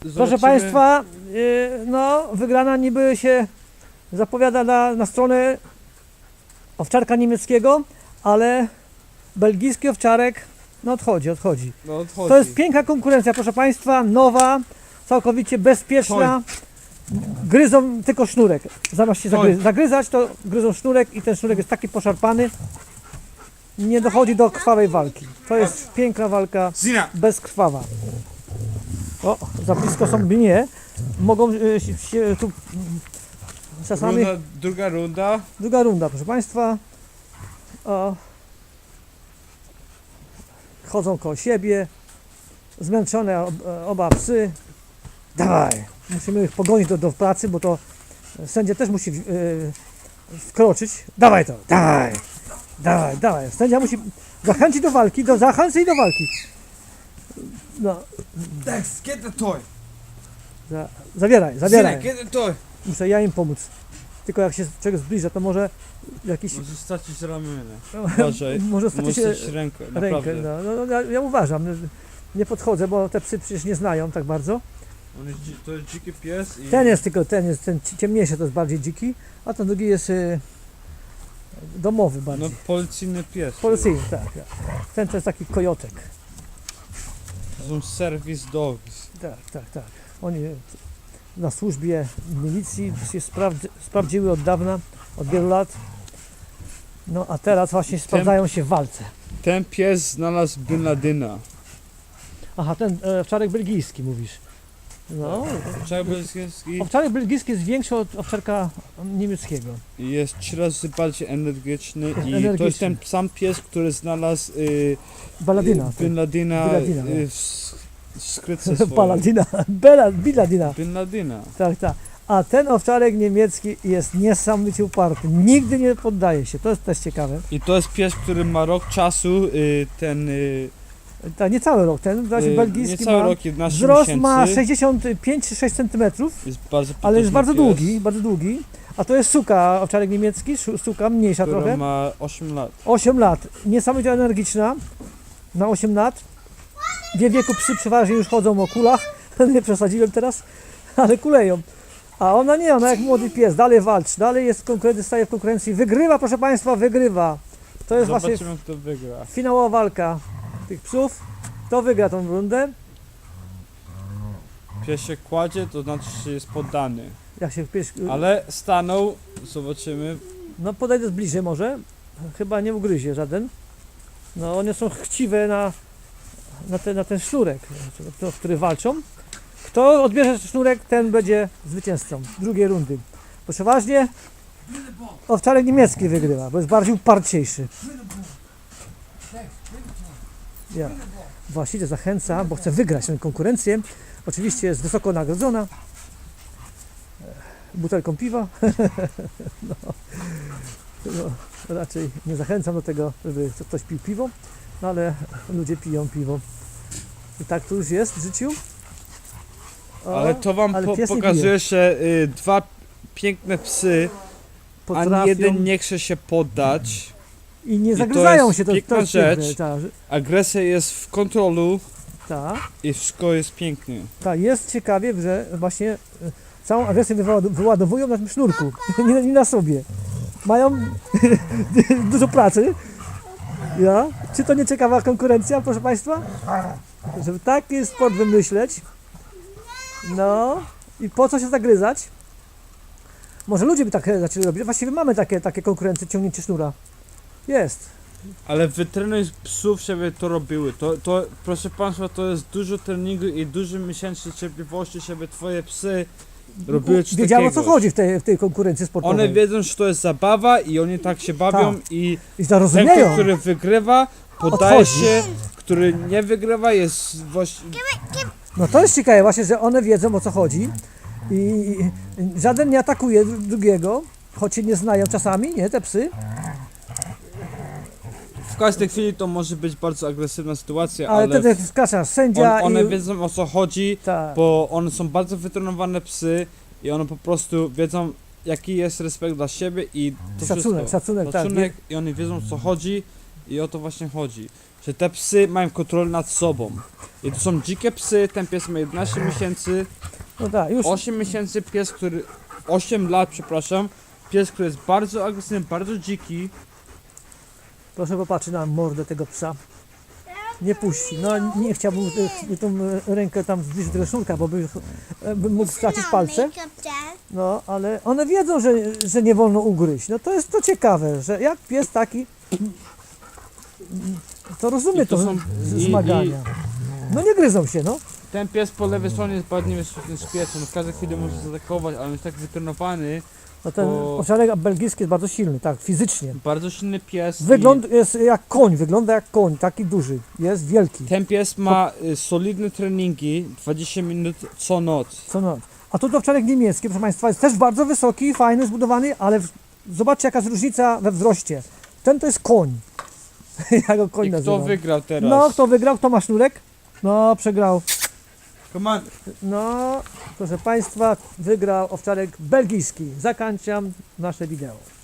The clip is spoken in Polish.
Proszę zobaczymy. Państwa, y, no wygrana niby się zapowiada na, na stronę owczarka niemieckiego, ale belgijski owczarek no odchodzi, odchodzi. No, odchodzi. To jest piękna konkurencja, proszę Państwa, nowa, całkowicie bezpieczna. Gryzą tylko sznurek. Zamiast się zagry- zagryzać, to gryzą sznurek i ten sznurek jest taki poszarpany. Nie dochodzi do krwawej walki. To jest piękna walka bezkrwawa. O, za blisko są mnie. Mogą y, się, tu czasami. Runda, druga runda. Druga runda, proszę Państwa. O. Chodzą koło siebie. Zmęczone ob, oba psy. Dawaj. Musimy ich pogonić do, do pracy, bo to sędzia też musi yy, wkroczyć. Dawaj to, dawaj. Dawaj, dawaj. Sędzia musi zachęcić do walki, do zachęcić do walki. No, Dex, get the toy! za, the toy! Muszę ja im pomóc. Tylko jak się czegoś zbliża, to może jakiś. Możesz stracić ramię. Uważaj. może stracić się rękę, rękę. naprawdę. No, no, no, ja, ja uważam. Nie podchodzę, bo te psy przecież nie znają tak bardzo. On jest, to jest dziki pies i... Ten jest tylko ten jest ten ci- ciemniejszy, to jest bardziej dziki, a ten drugi jest y, domowy bardziej. No policyjny pies. Policyjny, tak, tak. Ten to jest taki kojotek. To są service dogs. Tak, tak, tak. Oni na służbie milicji się sprawdzi, sprawdziły od dawna, od wielu lat. No a teraz właśnie sprawdzają się w walce. Ten pies znalazł Bin Ladena. Aha, ten e, owczarek belgijski mówisz. No, Czarek belgijski owczarek belgijski jest większy od owczarka niemieckiego. jest trzy razy bardziej energiczny i to Energiczny. jest ten sam pies, który znalazł y, Baladina. y, Bin Ladena Bin Ladena, y, w s- w skrytce swojej. Baladina. Bela, Biladina. Bin Ladena. Tak, tak. A ten owczarek niemiecki jest niesamowicie uparty. Nigdy nie poddaje się. To jest też ciekawe. I to jest pies, który ma rok czasu, y, ten y, Tak, nie cały rok. Ten właśnie y, belgijski nie cały ma. rok, 11 Wzrost miesięcy. ma 65 czy 6 cm, Jest bardzo ale jest bardzo pies, długi, bardzo długi. A to jest suka, owczarek niemiecki, suka mniejsza Która trochę. ma 8 lat. 8 lat. Niesamowicie energiczna. Na 8 lat. Wie wieku psy przeważnie już chodzą o kulach. Nie przesadziłem teraz, ale kuleją. A ona nie, ona jak młody pies, dalej walczy, dalej jest w konkurencji, staje w konkurencji. Wygrywa, proszę Państwa, wygrywa. To jest właśnie Zobaczymy, kto wygra. finałowa walka tych psów. Kto wygra tą rundę? Pies się kładzie, to znaczy, że jest poddany. Jak się pies... Ale stanął, zobaczymy. No podejdę bliżej może. Chyba nie ugryzie żaden. No one są chciwe na, na, ten, na ten sznurek, o który walczą. Kto odbierze sznurek, ten będzie zwycięzcą drugiej rundy. Bo przeważnie owczarek niemiecki wygrywa, bo jest bardziej uparciejszy. Ja. Właściwie zachęca, bo chce wygrać tę konkurencję. Oczywiście jest wysoko nagrodzona. Butelką piwa. no. No, raczej nie zachęcam do tego, żeby ktoś pił piwo, no ale ludzie piją piwo. I tak to już jest w życiu. O, Ale to wam ale po, pokazuje, że y, dwa piękne psy, potrafią ani jeden nie chce się poddać. I nie zagryzają jest się. To, piękna to jest rzecz. Agresja jest w kontrolu ta, i wszystko jest pięknie. ta, jest ciekawie, że właśnie e, całą agresję wyładowują na tym sznurku, nie, nie na sobie. Mają dużo pracy. Ja? Czy to nie ciekawa konkurencja, proszę Państwa? Żeby taki sport wymyśleć. No i po co się zagryzać? Może ludzie by tak e, zaczęli robić. Właściwie mamy takie, takie konkurencje, ciągnięcie sznura. Jest. Ale wytrenuj psów, żeby to robiły. To, to, proszę Państwa, to jest dużo treningu i dużo miesięcy cierpliwości, żeby Twoje psy robiły coś Wiedziało o co chodzi w tej, w tej konkurencji sportowej. One wiedzą, że to jest zabawa i oni tak się bawią i I ten, zarozumieją. który wygrywa, poddaje Odchodzi. się, który nie wygrywa jest właśnie... No to jest ciekawe właśnie, że one wiedzą o co chodzi i i żaden nie atakuje dru- drugiego, choć się nie znają czasami, nie, te psy, każdej chwili to może być bardzo agresywna sytuacja, ale, ale, wtedy wkracza sędzia on, one i... wiedzą o co chodzi, tak, bo one są bardzo wytrenowane psy i one po prostu wiedzą jaki jest respekt dla siebie i to szacunek, wszystko. szacunek, tak. Szacunek i oni wiedzą o co chodzi I o to właśnie chodzi. Że te psy mają kontrolę nad sobą. I to są dzikie psy, ten pies ma 11 miesięcy, No tak, już 8 miesięcy pies, który... 8 lat, przepraszam. Pies, który jest bardzo agresywny, bardzo dziki. Proszę popatrzeć na mordę tego psa. Nie puści. No nie chciałbym e, tą e, rękę tam zbliżyć do tego sznurka, bo by, bym mógł stracić palce. No, ale one wiedzą, że, że nie wolno ugryźć. No to jest to ciekawe, że jak pies taki to rozumie I to to, są- z- i- zmagania. No nie gryzą się, no. Ten pies po lewej stronie niebezpieczny z piesem. W każdej chwili może zaatakować, ale on jest tak wytrenowany. No ten O. owsianek belgijski jest bardzo silny, tak, fizycznie. Bardzo silny pies. i Wygląd jest jak koń, wygląda jak koń, taki duży, jest wielki, Ten pies ma y, solidne treningi, 20 minut co noc. co noc. A tu to owczarek niemiecki, proszę Państwa, jest też bardzo wysoki, fajny, zbudowany, ale w, zobaczcie jaka jest różnica we wzroście. Ten to jest koń. ja go koń I kto nazywam. wygrał teraz? No, kto wygrał? Kto ma sznurek? No, przegrał. No, proszę Państwa, wygrał owczarek belgijski. Zakończam nasze wideo.